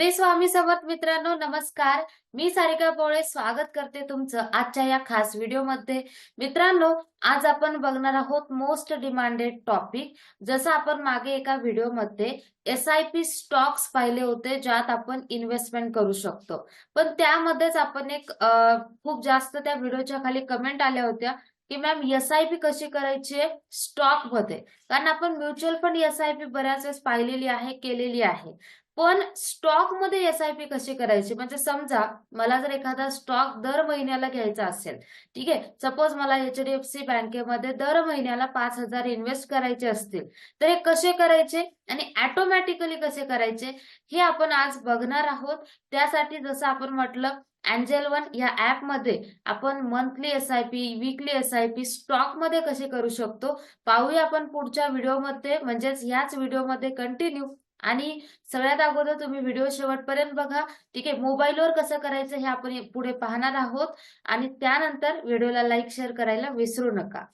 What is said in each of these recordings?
श्री स्वामी समर्थ मित्रांनो नमस्कार. मी सारिका पोळे स्वागत करते तुमचं आजच्या या खास व्हिडिओमध्ये. मित्रांनो आज आपण बघणार आहोत मोस्ट डिमांडेड टॉपिक जसं आपण मागे एका व्हिडिओमध्ये एस आय पी स्टॉक्स पाहिले होते ज्यात आपण इन्व्हेस्टमेंट करू शकतो. पण त्यामध्येच आपण एक खूप जास्त त्या व्हिडिओच्या खाली कमेंट आल्या होत्या की मॅम एस आय पी कशी करायची आहे? स्टॉकमध्ये. कारण आपण mutual fund S I P बऱ्याच वेळेस पाहिलेली आहे केलेली आहे. पण स्टॉकमध्ये एस आय पी कशी करायची? म्हणजे समजा मला जर एखादा स्टॉक दर महिन्याला घ्यायचा असेल ठीक आहे? सपोज मला एच डी एफ सी बँकेमध्ये दर महिन्याला पाच हजार इन्व्हेस्ट करायचे असतील तर हे कसे करायचे? आणि ऑटोमॅटिकली कसे करायचे? हे आपण आज बघणार आहोत. त्यासाठी जसं आपण म्हटलं अँजेल वन या ऍपमध्ये आपण monthly S I P weekly S I P स्टॉकमध्ये कसे करू शकतो? पाहूया आपण पुढच्या व्हिडिओमध्ये म्हणजेच याच व्हिडिओमध्ये कंटिन्यू आणि सगळ्यात अगोदर तुम्ही व्हिडिओ शेवटपर्यंत बघा. ठीक आहे मोबाईलवर कसं करायचं हे आपण पुढे पाहणार आहोत. आणि त्यानंतर व्हिडिओला लाईक शेअर करायला विसरू नका.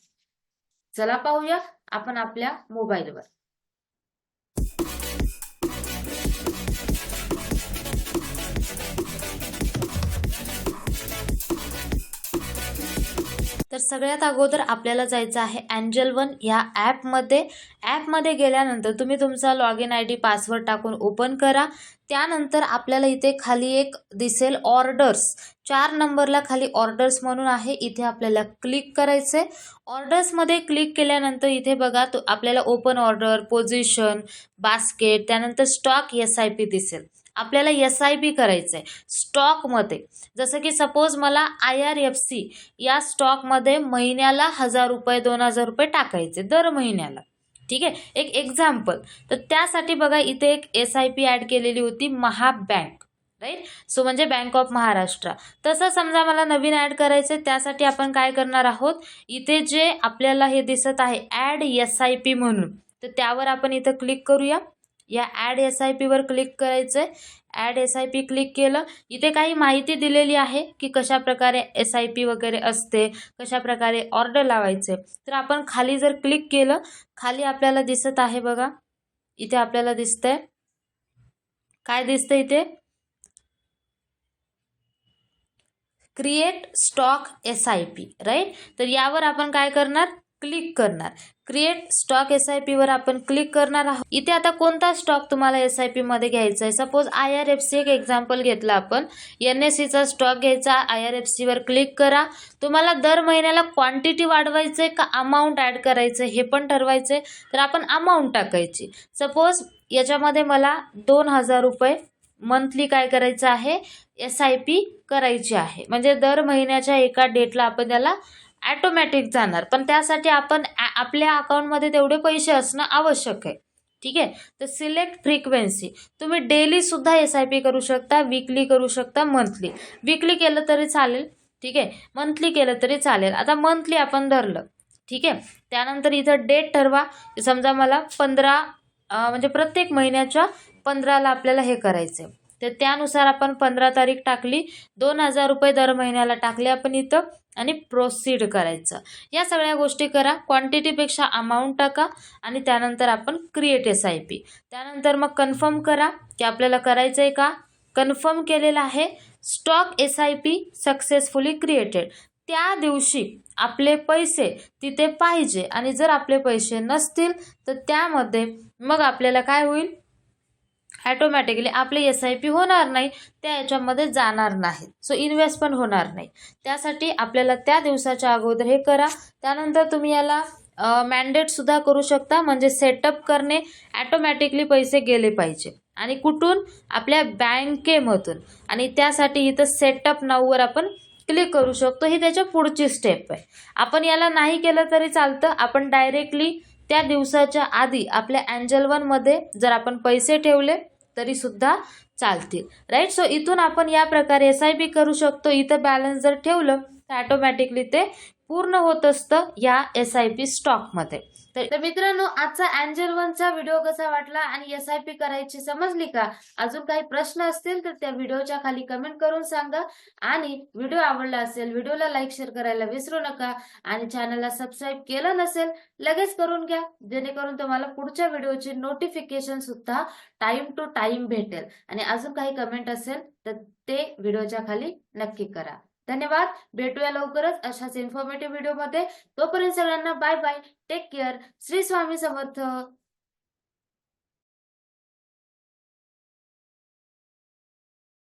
चला पाहूया आपण आपल्या मोबाईलवर. तर सगळ्यात अगोदर आपल्याला जायचं आहे अँजल वन या ॲपमध्ये ॲपमध्ये गेल्यानंतर तुम्ही तुमचा log in I D password टाकून ओपन करा. त्यानंतर आपल्याला इथे खाली एक दिसेल ऑर्डर्स चार नंबरला खाली ऑर्डर्स म्हणून आहे. इथे आपल्याला क्लिक करायचं आहे ऑर्डर्समध्ये क्लिक केल्यानंतर इथे बघा तो आपल्याला ओपन ऑर्डर पोझिशन बास्केट त्यानंतर स्टॉक एस आय पी दिसेल. आपल्याला एस आय पी करायचं आहे स्टॉकमध्ये जसं की सपोज मला आय आर एफ सी या स्टॉकमध्ये महिन्याला हजार रुपये दोन हजार रुपये टाकायचे दर महिन्याला. ठीक आहे? एक एक्झाम्पल तर त्यासाठी बघा इथे एक एस आय पी ॲड केलेली होती महाबँक. राईट सो म्हणजे बँक ऑफ महाराष्ट्र तसं समजा मला नवीन ॲड करायचं आहे त्यासाठी आपण काय करणार आहोत? इथे जे आपल्याला हे दिसत आहे ॲड एस आय पी म्हणून. तर त्यावर आपण इथं क्लिक करूया. या ॲड एस आय पीवर क्लिक करायचं आहे add S I P click केलं. इथे काही माहिती दिलेली आहे की कशा प्रकारे एस आय पी वगैरे असते कशा प्रकारे ऑर्डर लावायचे. तर आपण खाली जर क्लिक केलं खाली आपल्याला दिसत आहे बघा. इथे आपल्याला दिसतंय. काय दिसतंय इथे? Create stock S I P right तर यावर आपण काय करणार? क्लिक करणार. क्रिएट स्टॉक एस आय पीवर आपण क्लिक करणार आहोत. इथे आता कोणता स्टॉक तुम्हाला एस आय पीमध्ये घ्यायचा आहे? Suppose I R F C एक एक्झाम्पल घेतला आपण. एन एस सीचा स्टॉक घ्यायचा आय आर एफ सीवर क्लिक करा. तुम्हाला दर महिन्याला क्वांटिटी वाढवायचं आहे का अमाऊंट ॲड करायचं हे पण ठरवायचं आहे तर आपण अमाऊंट टाकायची. सपोज याच्यामध्ये मला दोन हजार रुपये मंथली काय करायचं आहे? एस आय पी करायची आहे. म्हणजे दर महिन्याच्या एका डेटला आपण त्याला ॲटोमॅटिक जाणार. पण त्यासाठी आपण ॲ- आपल्या अकाउंटमध्ये तेवढे पैसे असणं आवश्यक आहे. ठीक आहे? तर सिलेक्ट फ्रिक्वेन्सी तुम्ही डेलीसुद्धा एस आय पी करू शकता वीकली करू शकता मंथली वीकली केलं तरी चालेल. ठीक आहे? मंथली केलं तरी चालेल. आता मंथली आपण धरलं. ठीक आहे? त्यानंतर इथं डेट ठरवा. समजा मला पंधरा म्हणजे प्रत्येक महिन्याच्या पंधराला आपल्याला हे करायचं आहे तर त्यानुसार आपण पंधरा तारीख टाकली. दोन हजार रुपये दर महिन्याला टाकले आपण इथं. आणि प्रोसीड करायचं. या सगळ्या गोष्टी करा. क्वांटिटीपेक्षा अमाऊंट टाका आणि त्यानंतर आपण क्रिएट एस आय पी त्यानंतर मग कन्फर्म करा की आपल्याला करायचं आहे का? कन्फर्म केलेलं आहे. Stock S I P successfully created त्या दिवशी आपले पैसे तिथे पाहिजे आणि जर आपले पैसे नसतील तर त्यामध्ये मग आपल्याला काय होईल? ॲटोमॅटिकली आपले एस आय पी होणार नाही त्या याच्यामध्ये जाणार नाहीत सो इन्व्हेस्ट पण होणार नाही. त्यासाठी आपल्याला त्या दिवसाच्या अगोदर हे करा. त्यानंतर तुम्ही याला मॅन्डेटसुद्धा करू शकता. म्हणजे सेटअप करणे ॲटोमॅटिकली पैसे गेले पाहिजे. आणि कुठून? आपल्या बँकेमधून. आणि त्यासाठी इथं सेटअप नाऊवर आपण क्लिक करू शकतो. ही त्याच्या पुढची स्टेप आहे. आपण याला नाही केलं तरी चालतं. आपण डायरेक्टली त्या दिवसाच्या आधी आपल्या अँजल वनमध्ये जर आपण पैसे ठेवले तरीसुद्धा चालतील. राईट सो इथून आपण या प्रकारे एस आय पी करू शकतो. इथं बॅलन्स जर ठेवलं तर ऑटोमॅटिकली ते पूर्ण होत असतं या एस आय पी स्टॉकमध्ये. तर मित्रांनो आजचा अँजल वनचा व्हिडिओ कसा वाटला आणि एस आय पी करायची समजली का? अजून काही प्रश्न असतील तर त्या व्हिडिओच्या खाली कमेंट करून सांगा. आणि व्हिडिओ आवडला असेल व्हिडिओला लाईक शेअर करायला विसरू नका. आणि चॅनलला सबस्क्राईब केलं नसेल लगेच करून घ्या. जेणेकरून तुम्हाला पुढच्या व्हिडिओची नोटिफिकेशन सुद्धा टाइम टू टाइम भेटेल. आणि अजून काही कमेंट असेल तर ते व्हिडिओच्या खाली नक्की करा. धन्यवाद. भेटूया लवकरच अशाच इन्फॉर्मेटिव्ह व्हिडिओमध्ये तोपर्यंत सगळ्यांना bye bye take care Shri Swami Samarth.